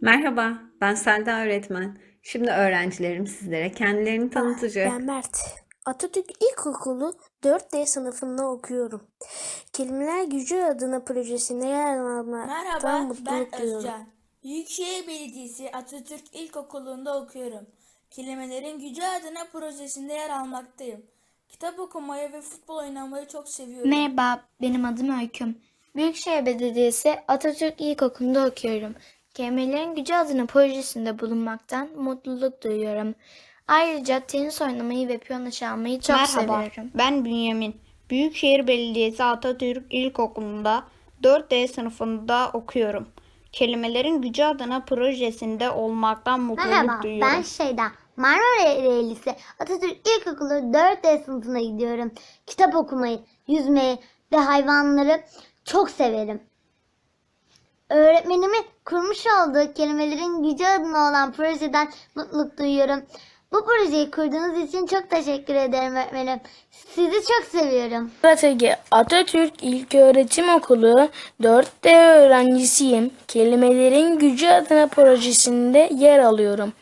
Merhaba, ben Selda öğretmen. Şimdi öğrencilerim sizlere kendilerini tanıtacak. Ben Mert. Atatürk İlkokulu 4D sınıfında okuyorum. Kelimeler Gücü adına projesinde yer almaktan Merhaba, ben mutluluk duyuyorum. Özcan. Büyükşehir Belediyesi Atatürk İlkokulu'nda okuyorum. Kelimelerin Gücü adına projesinde yer almaktayım. Kitap okumayı ve futbol oynamayı çok seviyorum. Merhaba, benim adım Öyküm. Büyükşehir Belediyesi Atatürk İlkokulu'nda okuyorum. Kelimelerin Gücü adına projesinde bulunmaktan mutluluk duyuyorum. Ayrıca tenis oynamayı ve piyano çalmayı çok Merhaba, seviyorum. ben Bünyamin. Büyükşehir Belediyesi Atatürk İlkokulu'nda 4D sınıfında okuyorum. Kelimelerin Gücü adına projesinde olmaktan mutluluk Merhaba, duyuyorum. ben Şeyda. Marmara Ereğlisi Atatürk İlkokulu 4D sınıfına gidiyorum. Kitap okumayı, yüzmeyi ve hayvanları çok severim. Öğretmenimin kurmuş olduğu kelimelerin gücü adına olan projeden mutluluk duyuyorum. Bu projeyi kurduğunuz için çok teşekkür ederim öğretmenim. Sizi çok seviyorum. Strateji Atatürk İlköğretim Okulu 4D öğrencisiyim. Kelimelerin Gücü adına projesinde yer alıyorum.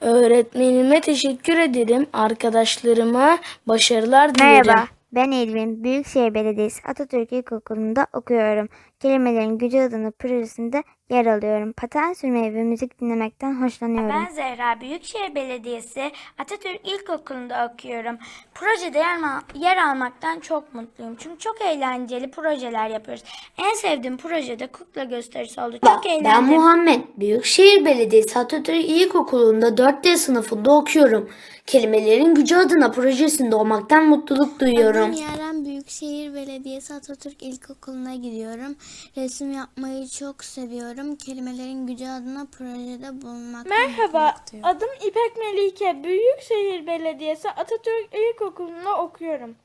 Öğretmenime teşekkür ederim. Arkadaşlarıma başarılar dilerim. Merhaba, ben Elvin. Büyükşehir Belediyesi Atatürk İlkokulu'nda okuyorum. Kelimelerin Gücü adına projesinde yer alıyorum. Paten sürmeyi ve müzik dinlemekten hoşlanıyorum. Ben Zehra, Büyükşehir Belediyesi Atatürk İlkokulu'nda okuyorum. Projede yer, yer almaktan çok mutluyum. Çünkü çok eğlenceli projeler yapıyoruz. En sevdiğim projede kukla gösterisi oldu. Çok Ben eğlenceli. Muhammed. Büyükşehir Belediyesi Atatürk İlkokulu'nda 4D sınıfında okuyorum. Kelimelerin gücü adına projesinde olmaktan mutluluk duyuyorum. Yaren Büyükşehir Belediyesi Atatürk İlkokulu'na gidiyorum. Resim yapmayı çok seviyorum. Kelimelerin gücü adına projede bulunmak. Merhaba, adım İpek Melike. Büyükşehir Belediyesi Atatürk İlkokulu'nda okuyorum.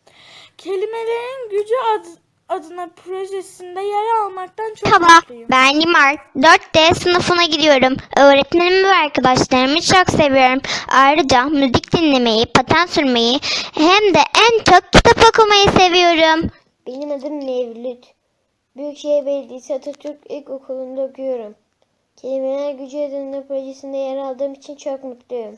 Kelimelerin gücü ad- adına projesinde yer almaktan çok Merhaba, mutluyum. ben Limar. 4D sınıfına gidiyorum. Öğretmenimi ve arkadaşlarımı çok seviyorum. Ayrıca müzik dinlemeyi, paten sürmeyi hem de en çok kitap okumayı seviyorum. Benim adım Mevlüt. Büyükşehir Belediyesi Atatürk İlkokulu'nda okuyorum. Kelimeler Gücü adına projesinde yer aldığım için çok mutluyum.